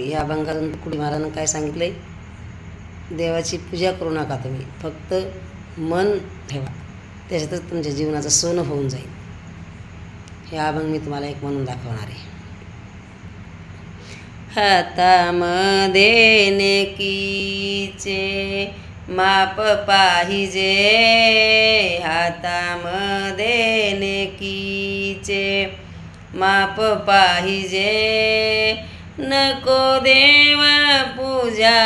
या अभंगातून कुडी महाराजांना काय सांगितलंय? देवाची पूजा करू नका तुम्ही. फक्त मन ठेवा. त्याच्यातच तुमच्या जीवनाचं सोनं होऊन जाईल. हे अभंग मी तुम्हाला एक म्हणून दाखवणार आहे. हातामध्ये नेकीचे माप पाहिजे. हातामध्ये नेकीचे माप पाहिजे. नको देव पूजा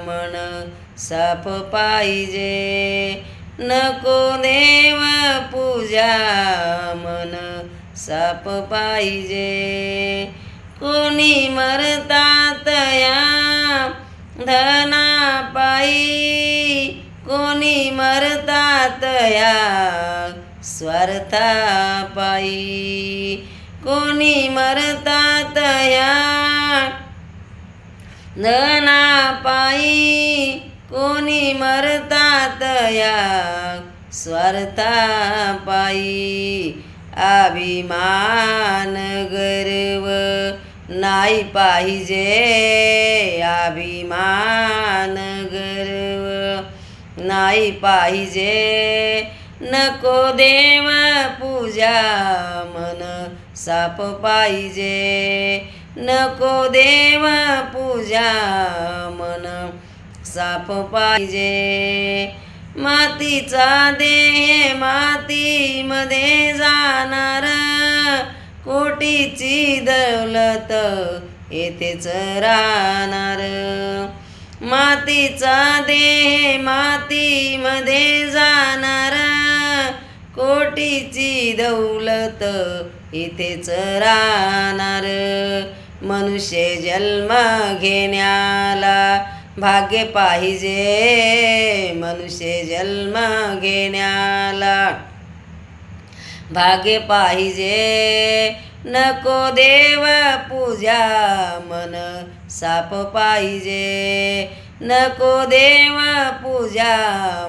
मन साप पाहिजे. नको देव पूजा मन साप पाहिजे. कोणी मरतात या धना पायी. कोणी मरतात या स्वार्था पायी. कोणी मरतात या धना पायी कोणी मरतात या स्वार्था पायी अभिमान गर्व नाही पाहिजे. अभिमान गर्व नाही पाहिजे. नको देव पूजा मन साप पाहिजे. नको देव पूजा मन साप पाहिजे. मातीचा देह मातीमध्ये जाणार. कोटीची दौलत येथेच राहणार. मातीचा देह मातीमध्ये जाणार. कोटीची दौलत इथेच राहणार. मनुष्य जन्म घेण्याला भाग्य पाहिजे. मनुष्य जन्म घेण्याला भाग्य पाहिजे. नको देव पूजा मन साप पाहिजे. नको देव पूजा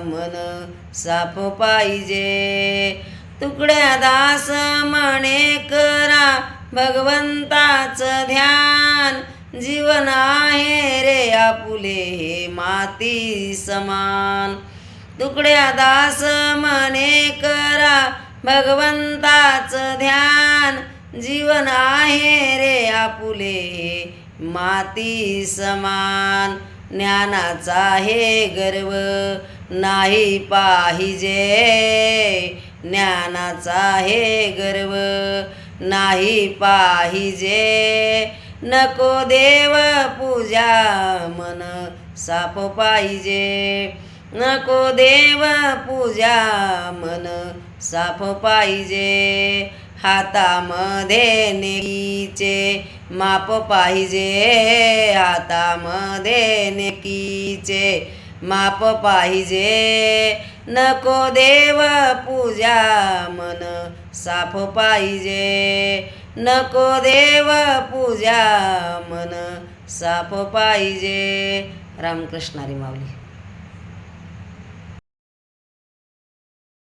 मन साप पाहिजे. तुकड्या दास म्हणे करा भगवंताचं ध्यान जीवन आहे रे आपुले हे माती समान. तुकड्या दास मने करा भगवंताचं ध्यान जीवन आहे रे आपुले हे माती समान. ज्ञानाचा हे गर्व नाही पाहिजे ज्ञानाचा हे गर्व नाही पाहिजे. नको देव पूजा मन साप पाहिजे. नको देव पूजा मन साप पाहिजे. हातामध्ये नेकीचे माप पाहिजे. हातामध्ये नेकीचे माप पाहिजे. नको देव पूजा मन साफ पाहिजे. नको देव पूजा मन साफ पाहिजे. रामकृष्णारी माऊली.